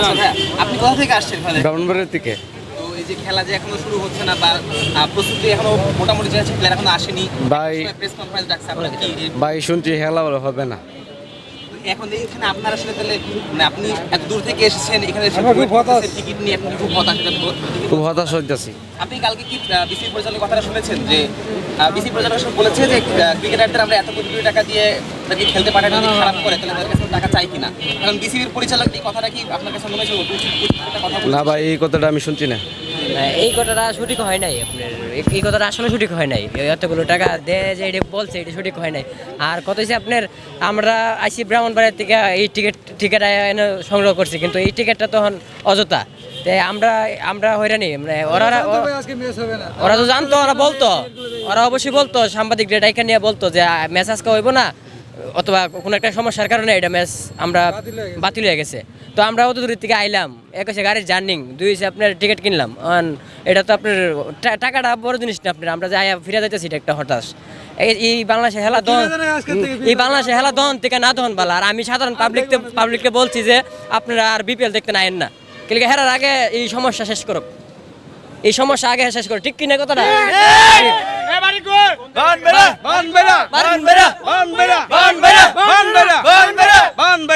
আচ্ছা আপনি কোথা থেকে আসছেন ব্রাহ্মণবাড়ির থেকে যে খেলা যে এখনও শুরু হচ্ছে না বা প্রস্তুতি এখনও মোটামুটি যাচ্ছে প্লেয়ার এখনও আসেনি। ভাই প্রেস কনফারেন্স ডাকছে আপনারা কি ভাই শুনছি খেলা হবে না। এখন এখানে আপনারা আসলে তাহলে মানে আপনি এত দূর থেকে এসেছেন এখানে টিকিট নিয়ে আপনি খুব হতাশ খুব হতাশ হইতেছি। আপনি কালকে কি বিসিবি পরিচালকের কথাটা শুনেছেন যে বিসিবি পরিচালক বলেছে যে ক্রিকেটারদের আমরা এত কোটি কোটি টাকা দিয়ে তাদেরকে খেলতে পাঠাই যদি খারাপ করে তাহলে তাদের কাছে টাকা চাই কিনা? এখন বিসিবির পরিচালক এই কথাটা কি আপনার কাছে মনে হয়েছে? না ভাই এই কথাটা আমি শুনছি না, এই কথাটা সঠিক হয় নাই আপনার। এই- কথাটা আসলে সঠিক হয় নাই। এতগুলো টাকা দেয় যে এটা বলছে এটা সঠিক হয় নাই। আর কত হচ্ছে আপনার আমরা আইসি ব্রাহ্মণবাড়ির থেকে এই টিকিট টিকিট এনে সংগ্রহ করছি কিন্তু এই টিকিটটা তখন অযথা। তাই আমরা আমরা হয়রানি মানে ওরা ওরা- তো জানতো ওরা বলতো। ওরা অবশ্যই বলতো সাংবাদিক ডেটা এখানে নিয়ে বলতো যে ম্যাচ আজকে হইব না। অথবা কোনো একটা সমস্যার কারণে এটা ম্যাচ আমরা বাতিল হয়ে গেছে। তো আমরা অত দূরের থেকে আইলাম এক হচ্ছে গাড়ির জার্নিং দুই হচ্ছে আপনার টিকিট কিনলাম। এটা তো আপনার টাকাটা বড় জিনিস না আপনার আমরা যাই ফিরে যাইতেছি এটা একটা হতাশ। এই- বাংলাদেশে হেলা দন এই বাংলাদেশে হেলা দন থেকে না দন বালা। আর আমি সাধারণ পাবলিক পাবলিককে বলছি যে আপনারা আর বিপিএল দেখতে না আইন না। কিন্তু হেরার আগে এই সমস্যা শেষ করুক। এই সমস্যা আগে শেষ করো ঠিক কিনা কথাটা?